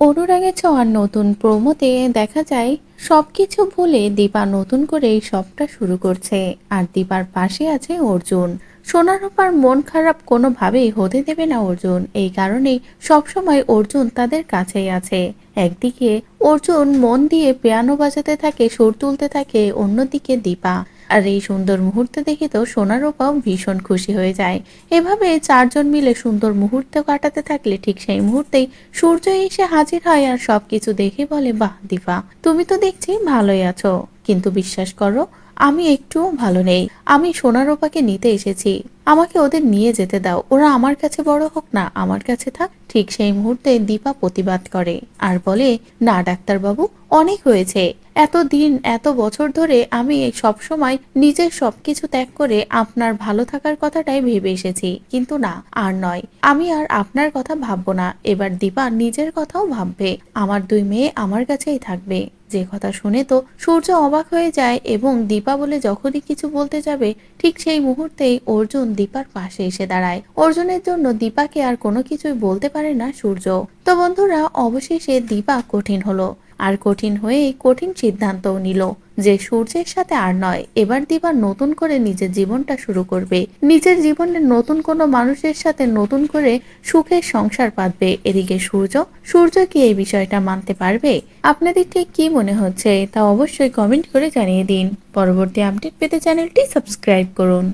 অনুরাগের ছোঁয়ার নতুন প্রোমোতে দেখা যায় সবকিছু ভুলে দীপা নতুন করে এই সবটা শুরু করছে। আর দীপার পাশে আছে অর্জুন। সোনারূপার মন খারাপ কোনোভাবেই হতে দেবে না অর্জুন। এই কারণেই সবসময় অর্জুন তাদের কাছেই আছে। একদিকে অর্জুন মন দিয়ে পিয়ানো বাজাতে থাকে, সুর তুলতে থাকে, অন্যদিকে দীপা। আর এই সুন্দর মুহূর্তে দেখে তো সোনারূপাও ভীষণ খুশি হয়ে যায়। এভাবে চারজন মিলে সুন্দর মুহূর্ত কাটাতে থাকলে ঠিক সেই মুহূর্তেই সূর্য এসে হাজির হয় আর সবকিছু দেখে বলে, বাহ, দীপা, তুমি তো দেখছি ভালোই আছো। কিন্তু বিশ্বাস করো, আমি একটুও ভালো নেই। আমি সোনারূপাকে নিতে এসেছি। আমাকে ওদের নিয়ে যেতে দাও। ওরা আমার কাছে বড় হোক না, আমার কাছে থাক। ঠিক সেই মুহূর্তে দীপা প্রতিবাদ করে। আর বলে, না, ডাক্তারবাবু, অনেক হয়েছে। এত দিন এত বছর ধরে আমি সব সময় নিজের সবকিছু ত্যাগ করে আপনার ভালো থাকার কথাটাই ভেবে এসেছি। কিন্তু না, আর নয়। আমি আর আপনার কথা ভাববো না। এবার দীপা নিজের কথাও ভাববে। আমার দুই মেয়ে আমার কাছেই থাকবে। যে কথা শুনে তো সূর্য অবাক হয়ে যায় এবং দীপা বলে যখনই কিছু বলতে যাবে, ঠিক সেই মুহূর্তেই অর্জুন দীপার পাশে এসে দাঁড়ায়। অর্জুনের জন্য দীপাকে আর কোনো কিছুই বলতে পারে না সূর্য। তো বন্ধুরা, অবশেষে দীপা কঠিন হলো। আর কঠিন হয়েই কঠিন সিদ্ধান্তও নিল যে সূর্যের সাথে আর নয়, এবার দিবা নতুন করে নিজের জীবনটা শুরু করবে। নিজের জীবনের নতুন কোনো মানুষের সাথে নতুন করে সুখের সংসার পাতবে। এদিকে সূর্য সূর্য কি এই বিষয়টা মানতে পারবে? আপনাদের ঠিক কি মনে হচ্ছে তা অবশ্যই কমেন্ট করে জানিয়ে দিন। পরবর্তী আপডেট পেতে চ্যানেলটি সাবস্ক্রাইব করুন।